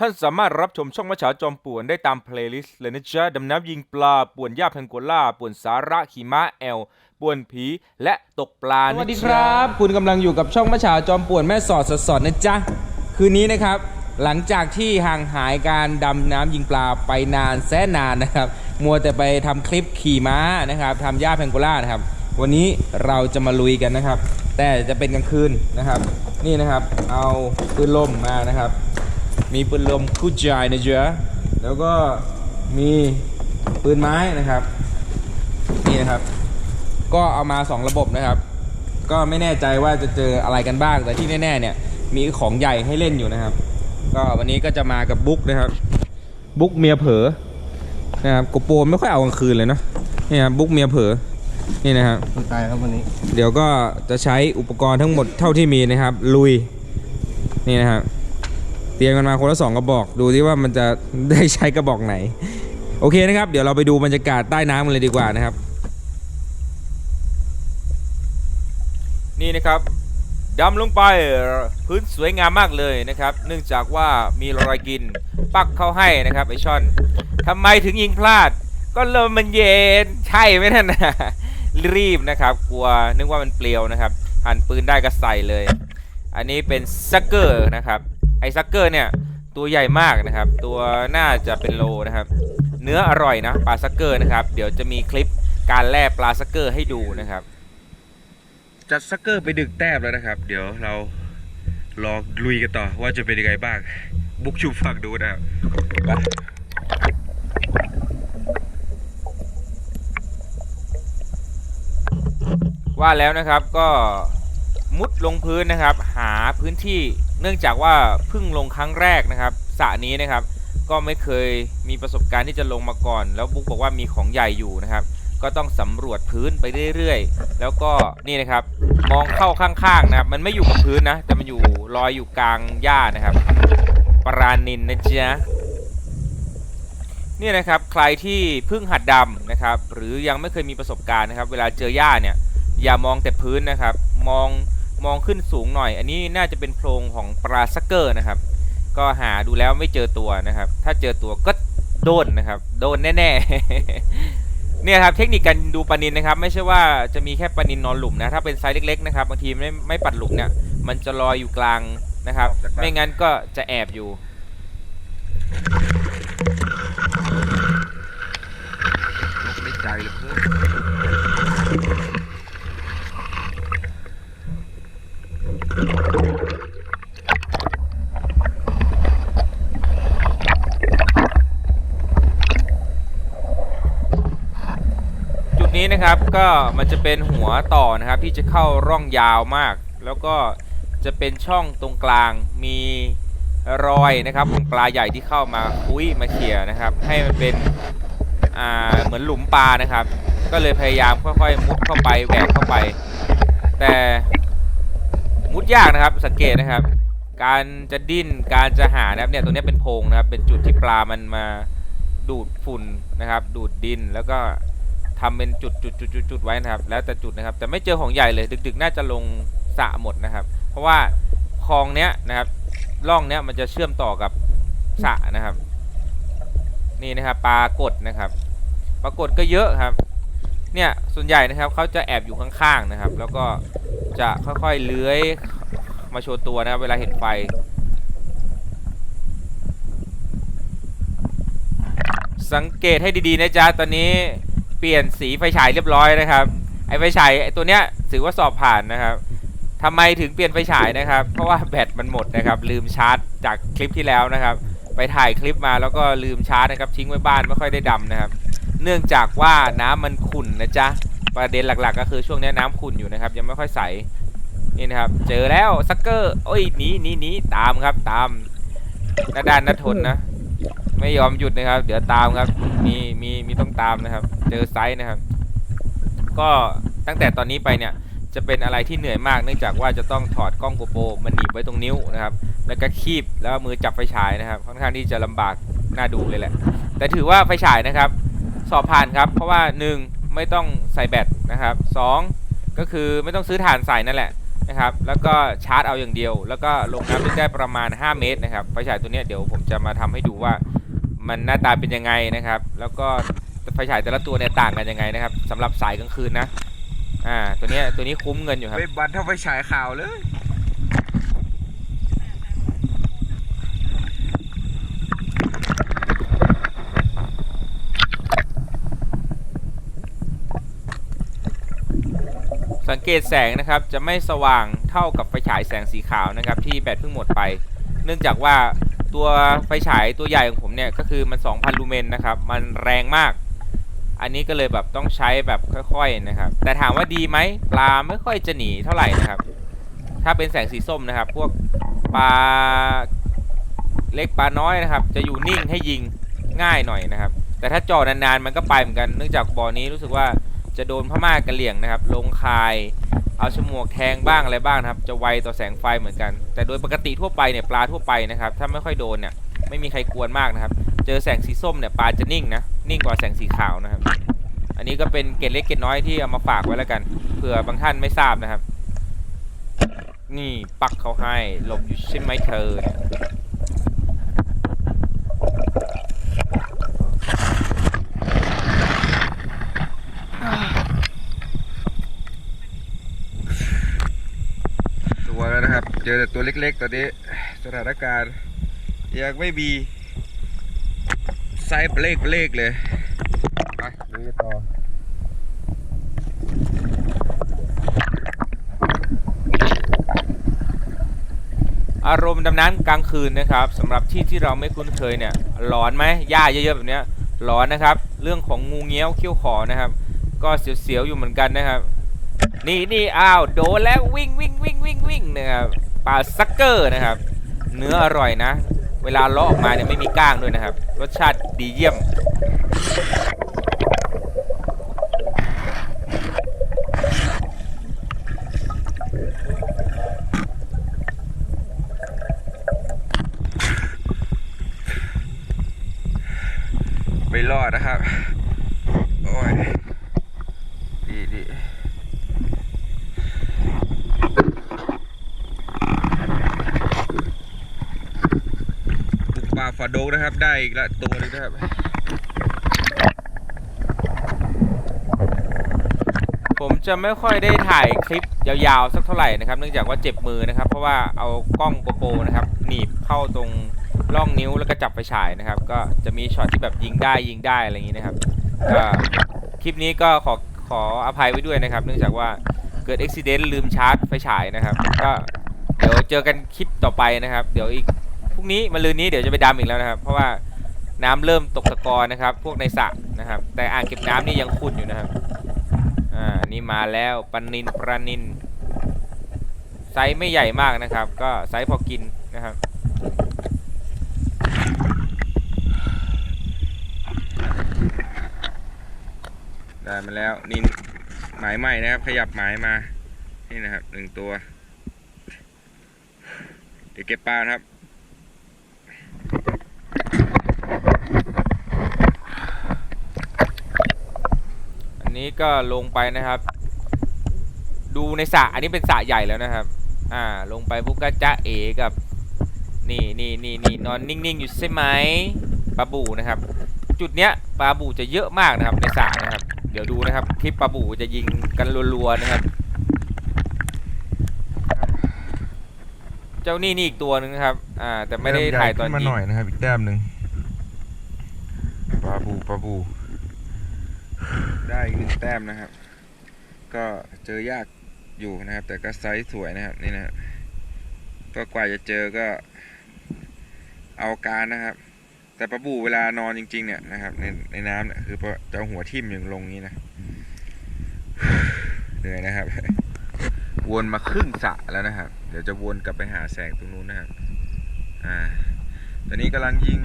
ท่านสามารถรับชมช่องมะฉาจอมป่วนได้ตามเพลย์ลิสต์เลยนะจ๊ะดำน้ำยิงปลา ป่วนหญ้าแพงโกล่า ป่วนสาระขี่ม้าแอล ป่วนผี และตกปลาสนะวัสดีคจ๊ะ รับ คุณกำลังอยู่กับช่องมะฉาจอมป่วนแม่สอดสดสดๆนะจ๊ะ คืนนี้นะครับ หลังจากที่ห่างหายการดำน้ำยิงปลาไปนานแสนนานนะครับ มัวแต่ไปทำคลิปขี่ม้านะครับทำหญ้าแพงโกล่านะครับ วันนี้เราจะมาลุยกันนะครับ แต่จะเป็นกลางคืนนะครับ นี่นะครับ เอาปืนลมมานะครับ มีปืนลมคู่ใจนะจ๊ะแล้วก็มีปืนไม้นะครับ นี่นะครับ ก็เอามา 2 ระบบนะครับ ก็ไม่แน่ใจว่าจะเจออะไรกันบ้าง แต่ที่แน่ๆเนี่ย มีของใหญ่ให้เล่นอยู่นะครับ ก็วันนี้ก็จะมากับบุ๊กนะครับ บุ๊กเมียเผลอนะครับโกโปรไม่ค่อยเอากลางคืนเลยเนอะนี่ครับบุ๊กเมียเผลอนี่นะครับคนตายครับวันนี้ เดี๋ยวก็จะใช้อุปกรณ์ทั้งหมดเท่าที่มีนะครับ ลุย นี่นะครับ เตรียมกันมาคนละสองกระบอก ดูที่ว่ามันจะได้ใช้กระบอกไหน โอเคนะครับ เดี๋ยวเราไปดูบรรยากาศใต้น้ำกันเลยดีกว่านะครับ นี่นะครับดำลงไปพื้นสวยงามมากเลยนะครับ เนื่องจากว่ามีรอยกิน ปักเข้าให้นะครับไอช่อนทำไมถึงยิงพลาด ก็ลมมันเย็นใช่ไหมนั่นนะรีบนะครับ กลัวนึกว่ามันเปลียวนะครับ หันปืนได้ก็ใส่เลย อันนี้เป็นซักเกอร์นะครับ ซักเกอร์เนี่ยตัวใหญ่มากนะครับ ตัวน่าจะเป็นโลนะครับ เนื้ออร่อยนะปลาซักเกอร์นะครับ เดี๋ยวจะมีคลิปการแล่ปลาซักเกอร์ให้ดูนะครับ จัดซักเกอร์ไปดึกแต้มแล้วนะครับ เดี๋ยวเรารอลุยกันต่อว่าจะเป็นยังไงบ้าง บุกชูฟังดูนะครับไปว่าแล้วนะครับก็ มุดลงพื้นนะครับ หาพื้นที่เนื่องจากว่าเพิ่งลงครั้งแรกนะครับสระนี้นะครับ ก็ไม่เคยมีประสบการณ์ที่จะลงมาก่อน แล้วบุ๊กบอกว่ามีของใหญ่อยู่นะครับ ก็ต้องสำรวจพื้นไปเรื่อยๆ แล้วก็นี่นะครับ มองเข้าข้างๆนะครับ มันไม่อยู่กับพื้นนะ แต่มันอยู่ลอยอยู่กลางหญ้านะครับ ปรานินนะจ๊ะนี่นะครับใครที่เพิ่งหัดดำนะครับ หรือยังไม่เคยมีประสบการณ์นะครับ เวลาเจอหญ้าเนี่ยอย่ามองแต่พื้นนะครับ มอง มองขึ้นสูงหน่อย อันนี้น่าจะเป็นโพรงของปลาซักเกอร์นะครับ ก็หาดูแล้วไม่เจอตัวนะครับ ถ้าเจอตัวก็โดนนะครับ โดนแน่ๆ เนี่ยครับเทคนิคการดูปลานินนะครับ ไม่ใช่ว่าจะมีแค่ปลานินนอนหลุมนะ ถ้าเป็นไซส์เล็กๆนะครับบางทีไม่ไม่ปัดหลุมเนี่ย มันจะลอยอยู่กลางนะครับ ไม่งั้นก็จะแอบอยู่ไม่ใจเลยเพื่อน จุด นะครับก็มันจะเป็นหัวต่อนะครับที่จะเข้าร่องยาวมาก แล้วก็จะเป็นช่องตรงกลางมีรอยนะครับของปลาใหญ่ที่เข้ามาคุยมาเขี่ยนะครับ ให้มันเป็นอ่าเหมือนหลุมปลานะครับ ก็เลยพยายามค่อยๆมุดเข้าไปแหวกเข้าไป แต่มุดยากนะครับสังเกตนะครับ การจะดิ้นการจะหานะครับเนี่ยตรงนี้เป็นโพรงนะครับ เป็นจุดที่ปลามันมาดูดฝุ่นนะครับ ดูดดินแล้วก็ ทำเป็นจุดจุดจุดจุดจุดไว้นะครับ แล้วแต่จุดนะครับ แต่ไม่เจอของใหญ่เลยดึก ๆ น่าจะลงสระหมดนะครับ เพราะว่าคลองเนี้ยนะครับร่องเนี้ยมันจะเชื่อมต่อกับสระนะครับ นี่นะครับปลากดนะครับปลากดก็เยอะครับ เนี่ยส่วนใหญ่นะครับเขาจะแอบอยู่ข้างๆนะครับ แล้วก็จะค่อยๆเลื้อยมาโชว์ตัวนะครับ เวลาเห็นไฟสังเกตให้ดีๆนะจ๊ะตอนนี้ เปลี่ยนสีไฟฉายเรียบร้อยนะครับ ไอไฟฉายไอตัวเนี้ยถือว่าสอบผ่านนะครับทำไมถึงเปลี่ยนไฟฉายนะครับ เพราะว่าแบตมันหมดนะครับ ลืมชาร์จจากคลิปที่แล้วนะครับ ไปถ่ายคลิปมาแล้วก็ลืมชาร์จนะครับ ทิ้งไว้บ้านไม่ค่อยได้ดำนะครับ เนื่องจากว่าน้ำมันขุ่นนะจ๊ะ ประเด็นหลักๆ ก็คือช่วงนี้น้ำขุ่นอยู่นะครับ ยังไม่ค่อยใส นี่นะครับ เจอแล้วซักเกอร์ โอ้ยหนีหนีหนีตามครับ ตามนาดานนาทนนะ ไม่ยอมหยุดนะครับ เดี๋ยวตามครับ มีมีมีต้องตามนะครับ เจอไซส์นะครับ ก็ตั้งแต่ตอนนี้ไปเนี่ยจะเป็นอะไรที่เหนื่อยมากเนื่องจากว่าจะต้องถอดกล้องโกโปรมันหนีบไว้ตรงนิ้วนะครับ แล้วก็คีบแล้วมือจับไฟฉายนะครับ ค่อนข้างที่จะลำบากน่าดูเลยแหละ แต่ถือว่าไฟฉายนะครับ สอบผ่านครับ เพราะว่า 1 ไม่ต้องใส่แบตนะครับ 2 ก็คือไม่ต้องซื้อถ่านใส่นั่นแหละนะครับ แล้วก็ชาร์จเอาอย่างเดียว แล้วก็ลงน้ำลึกได้ประมาณ 5 เมตรนะครับไฟฉายตัวนี้เดี๋ยวผมจะมาทำให้ดูว่ามันหน้าตาเป็นยังไงนะครับ แล้วก็ ไฟฉายแต่ละตัวเนี่ยต่างกันยังไงนะครับสำหรับสายกลางคืนนะ อ่า ตัวเนี้ยตัวนี้คุ้มเงินอยู่ครับไม่บันเท่าไฟฉายข่าวเลย สังเกตแสงนะครับจะไม่สว่างเท่ากับไฟฉายแสงสีขาวนะครับที่แบตเพิ่งหมดไป เนื่องจากว่าตัวไฟฉายตัวใหญ่ของผมเนี่ยก็คือมัน 2,000 ลูเมนนะครับ มันแรงมาก อันนี้ก็เลยแบบต้องใช้แบบค่อยๆนะครับ แต่ถามว่าดีไหมปลาไม่ค่อยจะหนีเท่าไหร่นะครับ ถ้าเป็นแสงสีส้มนะครับ พวกปลาเล็กปลาน้อยนะครับ จะอยู่นิ่งให้ยิงง่ายหน่อยนะครับ แต่ถ้าจ่อนานๆมันก็ไปเหมือนกันเนื่องจากบ่อนี้รู้สึกว่าจะโดนพม่ากระเหลี่ยงนะครับ ลงคายเอาฉมวกแทงบ้างอะไรบ้างนะครับ จะไวต่อแสงไฟเหมือนกัน แต่โดยปกติทั่วไปเนี่ยปลาทั่วไปนะครับ ถ้าไม่ค่อยโดนเนี่ยไม่มีใครกวนมากนะครับ เจอแสงสีส้มเนี่ยปลาจะนิ่งนะ นิ่งกว่าแสงสีขาวนะครับ อันนี้ก็เป็นเกล็ดเล็กเกล็ดน้อยที่เอามาฝากไว้แล้วกันเผื่อบางท่านไม่ทราบนะครับ นี่ปักเขาให้หลบอยู่ใช่ไหมเธอตัวแล้วนะครับ เจอแต่ตัวเล็กๆ ตอนนี้ สถานการณ์ยังไม่มี ไซส์เบลกเบลกเลย ไปลุยกันต่ออารมณ์ดำน้ำกลางคืนนะครับสำหรับที่ที่เราไม่คุ้นเคยเนี่ยหลอนไหมหญ้าเยอะๆแบบเนี้ยหลอนนะครับ เรื่องของงูเงี้ยวเขี้ยวขอนะครับ ก็เสียวๆอยู่เหมือนกันนะครับ นี่นี่อ้าวโดนแล้ววิ่งวิ่งวิ่งวิ่งวิ่งนะครับปลาซักเกอร์นะครับ เนื้ออร่อยนะ เวลาเลาะออกมาเนี่ยไม่มีก้างด้วยนะครับ รสชาติดีเยี่ยม ไม่รอดนะครับ โอ้ย ดีดีบุกป่า ฝาโดงนะครับ ได้อีกละตัวนึงนะครับ ผมจะไม่ค่อยได้ถ่ายคลิปยาวๆ สักเท่าไหร่นะครับ เนื่องจากว่าเจ็บมือนะครับ เพราะว่าเอากล้องโกโปรนะครับหนีบเข้าตรงร่องนิ้วแล้วก็จับไปฉายนะครับ ก็จะมีช็อตที่แบบยิงได้ยิงได้อะไรอย่างนี้นะครับก็คลิปนี้ก็ขอขออภัยไว้ด้วยนะครับ เนื่องจากว่าเกิดอุบิเหตุลืมชาร์จไฟฉายนะครับ ก็เดี๋ยวเจอกันคลิปต่อไปนะครับ เดี๋ยวอีก พรุ่งนี้มะรืนนี้เดี๋ยวจะไปดำอีกแล้วนะครับ เพราะว่าน้ำเริ่มตกตะกอนนะครับ พวกในสระนะครับ แต่อ่างเก็บน้ำนี่ยังขุ่นอยู่นะครับ อ่า นี่มาแล้วปลานินปลานินไซส์ไม่ใหญ่มากนะครับ ก็ไซส์พอกินนะครับ ได้มาแล้วนี่หมายใหม่นะครับ ขยับหมายมา นี่นะครับหนึ่งตัว เดี๋ยวเก็บปลาครับ อันนี้ก็ลงไปนะครับ ดูในสระอันนี้เป็นสระใหญ่แล้วนะครับ อ่า ลงไปปุ๊บก็จะเอกับ นี่นี่นี่นี่นอนนิ่งๆอยู่ใช่ไหมปลาบูนะครับ จุดเนี้ยปลาบูจะเยอะมากนะครับในสระนะครับ เดี๋ยวดูนะครับ คลิปปลาบูจะยิงกันรัวๆนะครับ เจ้านี่นี่อีกตัวหนึ่งนะครับ อ่า แต่ไม่ได้ถ่ายตอนมาหน่อยนะครับอีกแต้มหนึ่งาบูปลาบู ได้อีกหนึ่งแต้มนะครับ ก็เจอยากอยู่นะครับ แต่ก็ไซส์สวยนะครับนี่นะครับก็กว่าจะเจอก็เอาการนะครับ แต่ปลาบูเวลานอนจริง ๆ เนี่ยนะครับ ในในน้ำเนี่ยคือจะหัวทิ่มอย่างลงนี้นะเหนื่อยนะครับ วนมาครึ่งสะแล้วนะครับ เดี๋ยวจะวนกลับไปหาแสงตรงนู้นนะครับ อ่า ตอนนี้กำลังยิง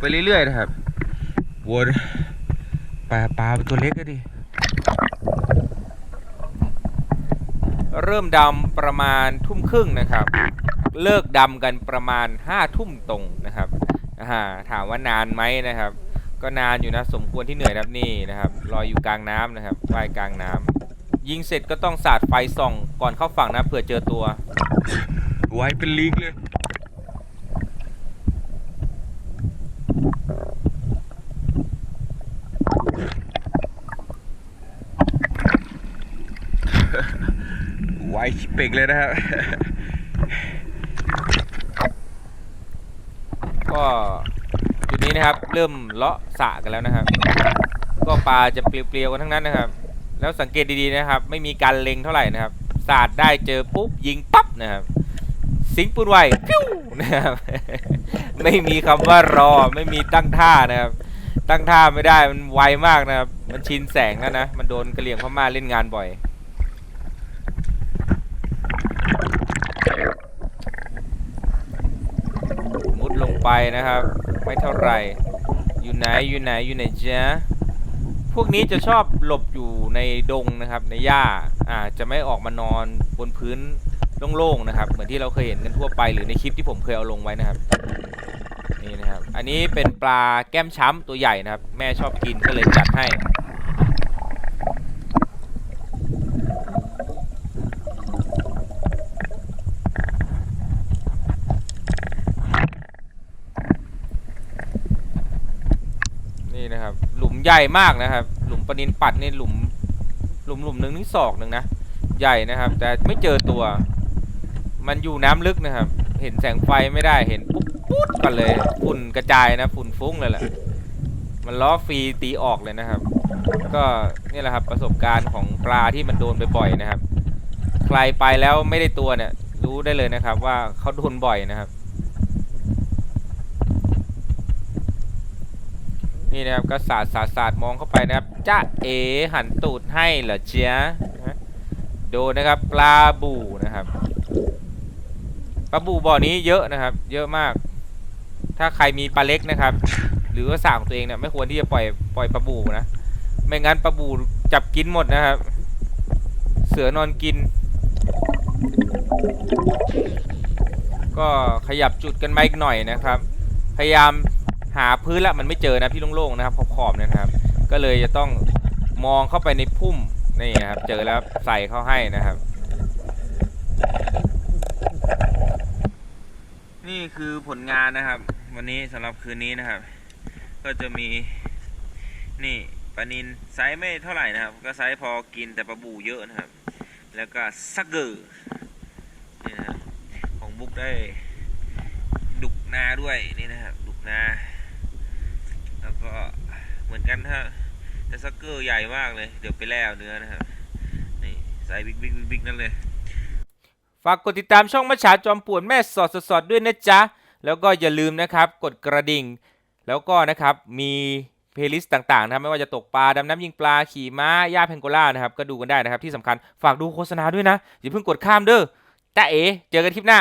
ไปเรื่อยๆนะครับวนปลาปลาเป็นตัวเล็กก็ดิเริ่มดำประมาณทุ่มครึ่งนะครับ เลิกดำกันประมาณห้าทุ่มตรงนะครับถามว่านานไหมนะครับ ก็นานอยู่นะสมควรที่เหนื่อยนะครับนี่นะครับลอยอยู่กลางน้ำนะครับว่ายกลางน้ยิงเสร็จก็ต้องสาดไฟส่องก่อนเข้าฝั่งนะเผื่อเจอตัวไว้เป็นลีกเลย ไว้ ชิเป่งเลยนะครับ ก็จุดนี้นะครับ เริ่มเลาะสะกันแล้วนะครับ ก็ปลาจะเปลี่ยวๆกันทั้งนั้นนะครับ แล้วสังเกตดีๆนะครับ ไม่มีการเล็งเท่าไหร่นะครับสาดได้เจอปุ๊บยิงปั๊บนะครับ สิงปืนไวพิ้วนะครับ ไม่มีคำว่ารอไม่มีตั้งท่านะครับ ตั้งท่าไม่ได้มันไวมากนะครับ มันชินแสงแล้วนะ มันโดนกระเหลี่ยงพม่าเล่นงานบ่อย มุดลง ไปนะครับ ไม่เท่าไหร่ อยู่ไหนอยู่ไหนอยู่ไหนจ๊ะพวกนี้จะชอบหลบอยู่ในดงนะครับในหญ้าอ่าจะไม่ออกมานอนบนพื้นโล่งๆนะครับ เหมือนที่เราเคยเห็นกันทั่วไปหรือในคลิปที่ผมเคยเอาลงไว้นะครับนี่นะครับ อันนี้เป็นปลาแก้มช้ำตัวใหญ่นะครับ แม่ชอบกินก็เลยจัดให้ นี่นะครับ หลุมใหญ่มากนะครับ หลุมปนินปัดนี่หลุม หลุมหลุมหนึ่งนี่ศอกหนึ่งนะ ใหญ่นะครับ แต่ไม่เจอตัว มันอยู่น้ำลึกนะครับ เห็นแสงไฟไม่ได้ เห็นปุ๊บปุ๊บกันเลย ฝุ่นกระจายนะ ฝุ่นฟุ้งเลยแหละ มันล้อฟรีตีออกเลยนะครับ ก็นี่แหละครับประสบการณ์ของปลาที่มันโดนบ่อยๆนะครับ ใครไปแล้วไม่ได้ตัวเนี่ยรู้ได้เลยนะครับ ว่าเขาโดนบ่อยนะครับ นี่นะครับก็สาดสาดสาดมองเข้าไปนะครับจ้าเอหันตูดให้เหรอเจ๊ยะนะโดนนะครับปลาบูนะครับปลาบูบ่อนี้เยอะนะครับ เยอะมาก ถ้าใครมีปลาเล็กนะครับ หรือว่าสระของตัวเองเนี่ยไม่ควรที่จะปล่อยปล่อยปลาบูนะไม่งั้นปลาบูจับกินหมดนะครับ เสือนอนกิน ก็ขยับจุดกันมาอีกหน่อยนะครับ พยายาม หาพื้นละมันไม่เจอนะพี่โล่งๆนะครับขอบๆเนะครับ ก็เลยจะต้องมองเข้าไปในพุ่มนี่นะครับเจอแล้วใส่เข้าให้นะครับ นี่คือผลงานนะครับ วันนี้สำหรับคืนนี้นะครับ ก็จะมีนี่ปลานินไซส์ไม่เท่าไหร่นะครับ ก็ไซส์พอกินแต่ปลาบูเยอะนะครับ แล้วก็ซักเกอร์นี่นะครับของบุ๊กได้ดุกนาด้วยนี่นะครับดุกนา ก็เหมือนกันถ้าแต่ซักเกอร์ใหญ่มากเลย เดี๋ยวไปแล้วเนื้อนะครับนี่ใส่บิ๊กบิ๊กบิ๊กนั่นเลย ฝากกดติดตามช่องมัชชาจอมป่วนแม่สอดสดด้วยนะจ๊ะ แล้วก็อย่าลืมนะครับ กดกระดิ่ง แล้วก็นะครับมีเพลย์ลิสต์ต่างๆนะครับไม่ว่าจะตกปลาดำน้ำยิงปลาขี่ม้าย่าเพนโกล่านะครับก็ดูกันได้นะครับที่สำคัญฝากดูโฆษณาด้วยนะอย่าเพิ่งกดข้ามเด้อจ้าเอ๋เจอกันคลิปหน้า